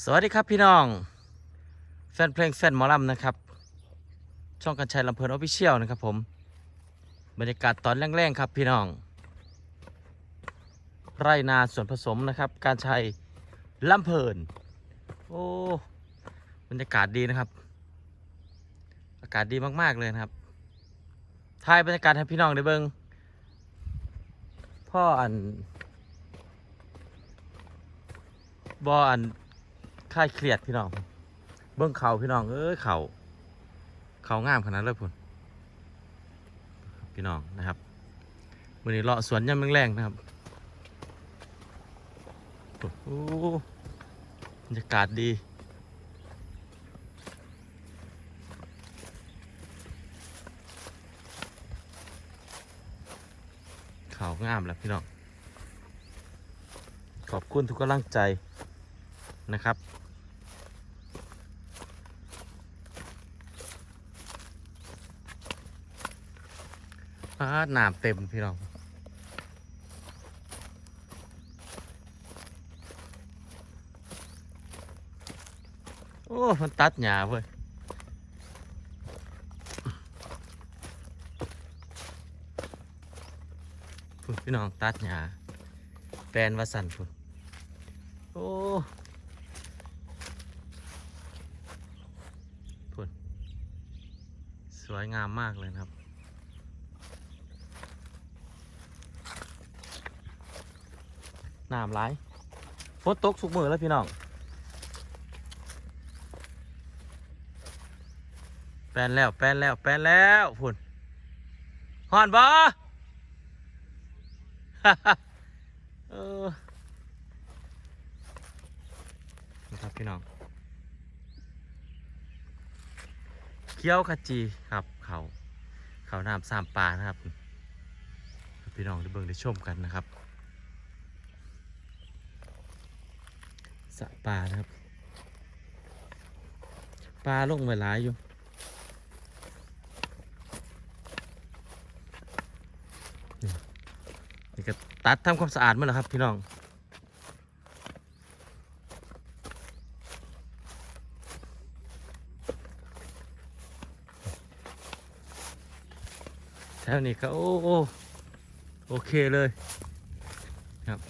สวัสดีครับพี่น้อง แฟนเพลงแฟนหมอลำนะครับ ช่องกันชัยลำเพลินออฟฟิเชียลนะครับผมบรรยากาศตอนแรงๆครับพี่น้อง ไร่นาส่วนผสมนะครับ การชัยลำเพลิน โอ้บรรยากาศดีนะครับ อากาศดีมากๆเลยนะครับถ่ายบรรยากาศให้พี่น้องได้เบิงพ่ออันบออัน คลายเครียดพี่น้อง เบิ้องเขาพี่น้องเอ้ยเขาเขางามขนาดเลยพุ่นพี่น้องนะครับวันนี้เลาะสวนย่ำแรงๆนะครับโอ้บรรยากาศดีเขางามแล้วพี่น้อง ขอบคุณทุกกำลังใจนะครับ อาน้ำเต็มพี่น้องโอ้ มันตัดหญ้าเว้ยพี่น้องตัดหญ้าแปลนวาสันพุ่นโอ้พุ่นสวยงามมากเลยครับ น้ำไหลฝนตกสุกมือแล้วพี่น้องแปลนแล้วแปลนแล้วแปลนแล้วพุ่นฮอนบ่เออนะครับพี่น้องเคี้ยวขจีครับเขาเขาน้ำสามปลานะครับ พี่น้องได้เบิ่งได้ชมกันนะครับ ระปลานะครับ ปลาลงไปหลายอยู่นี่ก็ตัดทำความสะอาดมาแล้วครับ พี่น้องแถวนี้ก็โอ้โอ้โอเคเลยครับ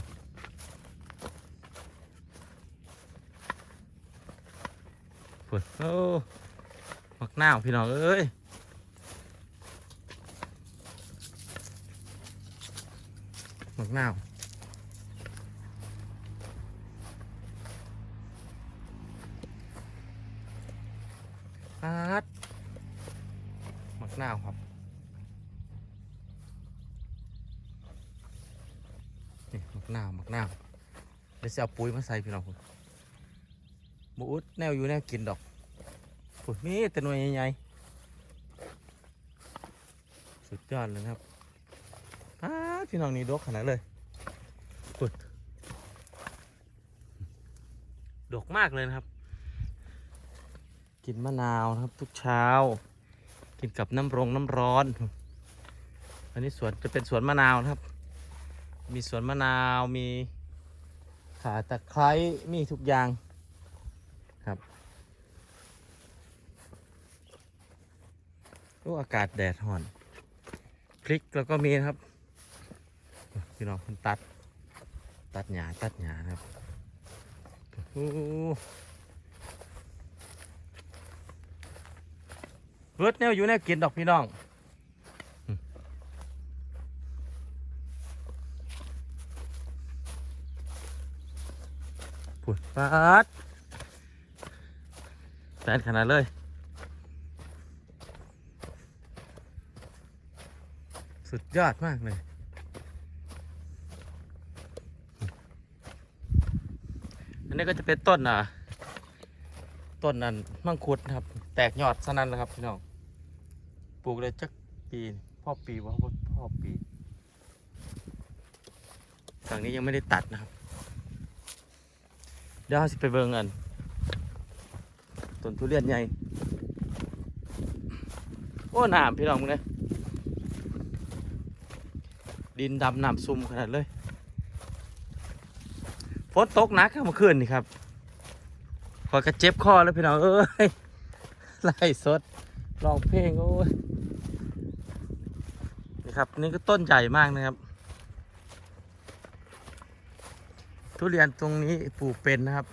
พุ่นโอ้มักหน้าพี่น้องเอ้ยมักหน้าวปัดมักหน้าครับนี่มักหน้าวมักหน้าเดี๋ยวจะเอาปุ๋ยมาใส่พี่น้องพุ่น บอุดแนวอยู่แนวกินดอกฝุ่นนี่แต่หน่วยใหญ่ๆสุดยอดเลยครับอ้าพี่น้องนี่ดกขนาดเลยฝุ่นดกมากเลยนะครับ กินมะนาวนะครับ ทุกเช้า กินกับน้ำรงน้ำร้อน อันนี้สวนจะเป็นสวนมะนาวนะครับ มีสวนมะนาวมีขาตะไคร้มีทุกอย่าง ครับ โอ้อากาศแดดห่อน พริกแล้วก็มีนะครับพี่น้องคนตัด ตัดหญ้าตัดหญ้านะครับโอ้เบิดแนวอยู่แนวกินดอกพี่น้องอืมพูดปัดแฟนขนาดเลย สุดยอดมากเลย อันนี้ก็จะเป็นต้นอะ ต้นนั้นมังคุดนะครับ แตกยอดสนั่นแล้วครับพี่น้อง ปลูกเลยจักปีพ่อปีว่าพ่อปี ฝั่งนี้ยังไม่ได้ตัดนะครับ เดี๋ยวเราสิไปเบิ่งกันต้นทุเรียนใหญ่ โอ้หนามพี่น้องเลย ดินดำน้ำซุ่มขนาดเลยฝนตกหนักเมื่อคืนนี่ครับขอยกระเจ็บคอแล้วพี่น้องเอ้ยไล่สดร้องเพลงโอ้ยนี่ครับนี่ก็ต้นใหญ่มากนะครับ ทุเรียนตรงนี้ปลูกเป็นนะครับ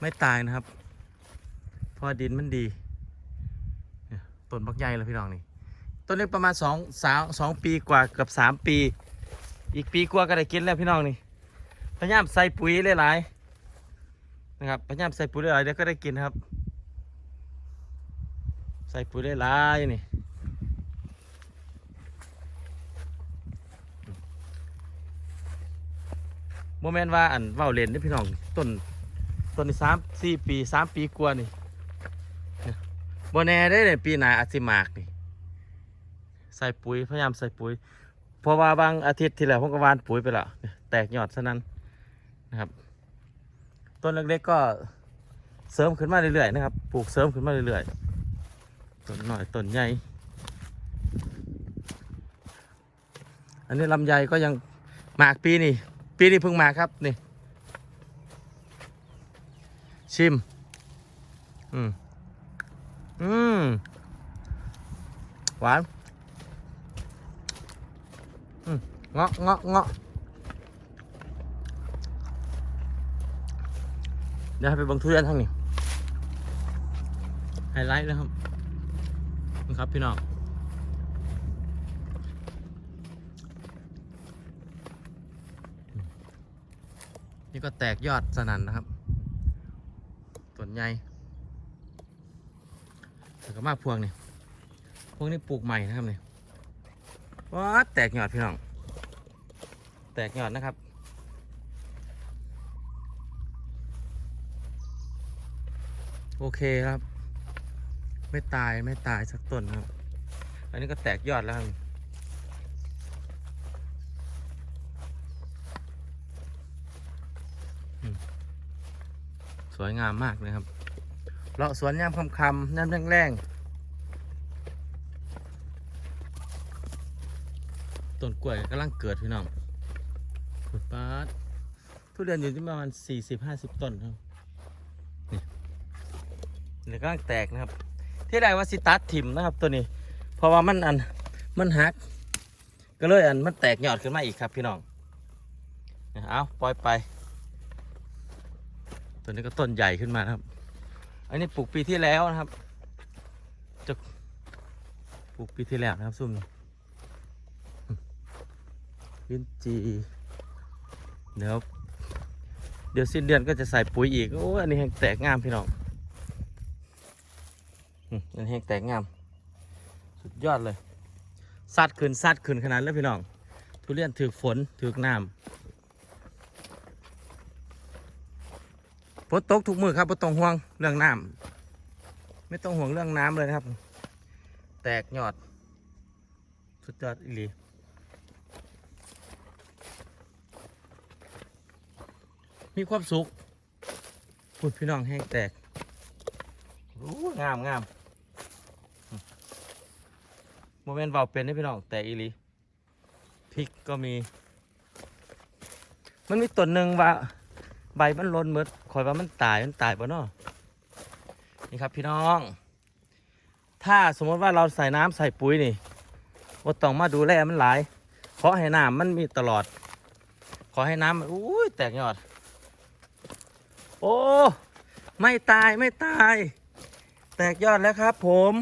ไม่ตายนะครับพราะดินมันดีต้นบักใหญ่เลยพี่น้องนี่ ต้นนี้ประมาณสองสามสองปีกว่าเกือบสามปี อีกปีกว่าก็ได้กินแล้วพี่น้องนี่พยายามใส่ปุ๋ยหลายๆนะครับพยายามใส่ปุ๋ยหลายๆเดี๋ยวก็ได้กินครับ ใส่ปุ๋ยหลายๆนี่โมเมนต์ว่าอันเว้าเล่นนี่พี่น้องต้นต้นนี่สามสี่ปีสามปีกว่านี่โบแน่ได้เลยปีหนาอาจสิมากนี่ ใส่ปุ๋ยพยายามใส่ปุ๋ย เพราะว่าบางอาทิตย์ที่แล้วผมก็วานปุ๋ยไปแล้วแตกยอดซะนั้นนะครับต้นเล็กๆก็เสริมขึ้นมาเรื่อยๆนะครับ ปลูกเสริมขึ้นมาเรื่อยๆต้นหน่อยต้นใหญ่ อันนี้ลำไยก็ยังหมากปีนี่ ปีนี้เพิ่งมาครับนี่ ชิม อืม อืม หวาน เงาะเงาะเงาะเดี๋ยวให้ไปบังทุเรียนทางนี้ไฮไลท์นะครับนี่ครับพี่น้องนี่ก็แตกยอดสนั่นนะครับต้นใหญ่แล้วก็มากพวงนี่พวกนี้ปลูกใหม่นะครับเนี่ย ว้าแตกยอดพี่น้อง แตกยอดนะครับ โอเคครับ ไม่ตายไม่ตายสักต้นครับ อันนี้ก็แตกยอดแล้วครับสวยงามมากเลยครับเลาะสวนยามคำคำน้ำแรงๆ ต้นกล้วยกำลังเกิดพี่น้องขุดปาดทุเรียนอยู่ที่ประมาณสี่สิบห้าสิบต้นครับนี่เดี๋ยวกำลังแตกนะครับ ที่ได้ว่าสิตัดถิ่มนะครับตัวนี้ เพราะว่ามันอันมันหัก ก็เลยอันมันแตกยอดขึ้นมาอีกครับพี่น้องเอาปล่อยไปตัวนี้ก็ต้นใหญ่ขึ้นมาครับ อันนี้ปลูกปีที่แล้วนะครับจะปลูกปีที่แล้วนะครับซุ่มนี้ ลิ้นจีเดี๋ยวเดี๋ยวสิ้นเดือนก็จะใส่ปุ๋ยอีก โอ้ อันนี้แห้งแตกงามพี่น้อง อันนี้แห้งแตกงาม สุดยอดเลยสัดขึ้นสัดขึ้นขนาดแล้วพี่น้อง ทุเรียนถือฝนถือน้ำฝนตกทุกมือครับไม่ต้องห่วงเรื่องน้ำไม่ต้องห่วงเรื่องน้ำเลยนะครับ แตกยอด สุดยอดอีหลี มีความสุขพูดพี่น้องแห้งแตกโอ้งามงามโมเมนต์เบาเป็นได้พี่น้องแตกอีหลีพริกก็มี มันมีต้นหนึ่งว่า ใบมันล้นหมดคอยว่ามันตายมันตายปะเนาะนี่ครับพี่น้อง ถ้าสมมติว่าเราใส่น้ำใส่ปุ๋ยนี่ว่าต้องมาดูแลมันหลายขอให้น้ำมันมีตลอด ขอให้น้ำมันอุ้ยแตกยอด โอ้ ไม่ตายไม่ตาย แตกยอดแล้วครับ ผม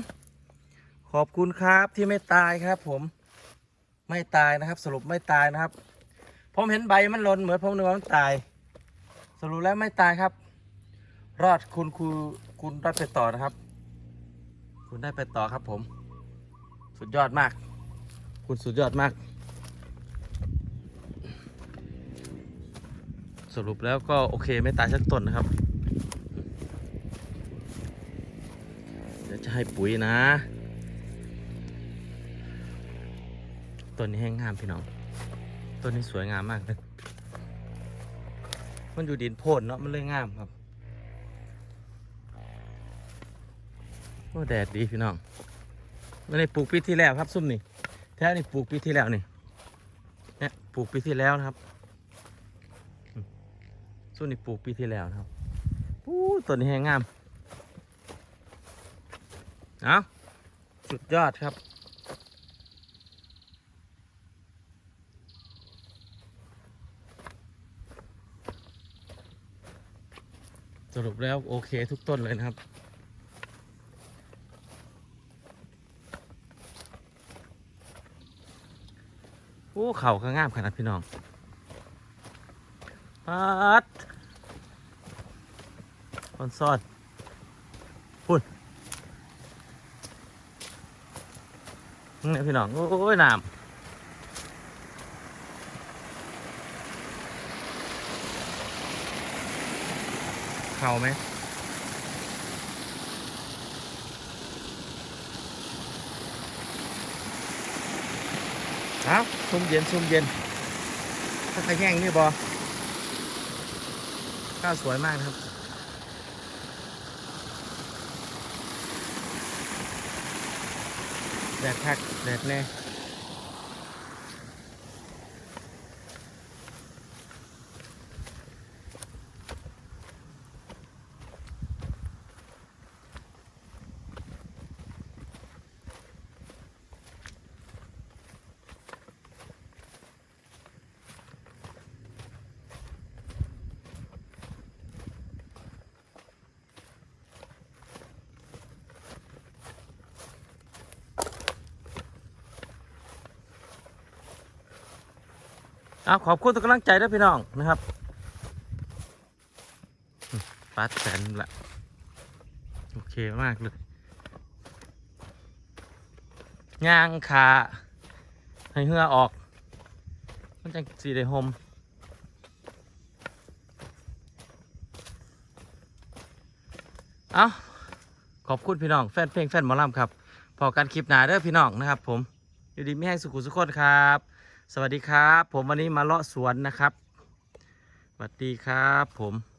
ขอบคุณครับที่ไม่ตายครับ ผม ไม่ตายนะครับ สรุปไม่ตายนะครับ ผมเห็นใบมันหล่นเหมือนผมนึกว่ามันตาย สรุปแล้วไม่ตายครับ รอดคุณครูคุณได้ไปต่อนะครับ คุณได้ไปต่อครับผม สุดยอดมาก คุณสุดยอดมาก สรุปแล้วก็โอเคไม่ตายสักต้นนะครับ เดี๋ยวจะให้ปุ๋ยนะต้นนี้แห้งงามพี่น้องต้นนี้สวยงามมากเลยมันอยู่ดินโพนเนาะมันเลยงามครับโอ้แดดดีพี่น้องไม่ได้ปลูกปีที่แล้วครับซุ่มนี่แท้นี่ปลูกปีที่แล้วนี่เนี่ยปลูกปีที่แล้วนะครับ ส่วนนี้ปลูกปีที่แล้วนะครับอู้ตัวนี้แหงงาม เอาสุดยอดครับ สรุปแล้วโอเคทุกต้นเลยนะครับโอ้เข่าก็งามขนาดพี่น้องปัด คอนซอดพุ่นนี่พี่น้องโอ้ยน้ำเข่าไหมครับซุ่มเย็นซุ่มเย็นถ้าใครแห้งนี่บอข้าวสวยมากครับ แดดคักแดดแน่ เอาขอบคุณทุกกำลังใจด้วยพี่น้องนะครับปัดแสนละโอเคมากเลยย่างขาให้เหงื่อออกมันจะสีได้หมเอาขอบคุณพี่น้องแฟนเพลงแฟนหมอลำครับพอกันคลิปหนาเด้อพี่น้องนะครับ ผมอยู่ดีไม่ให้สุขุสุขคนครับ สวัสดีครับ ผมวันนี้มาเลาะสวนนะครับสวัสดีครับผม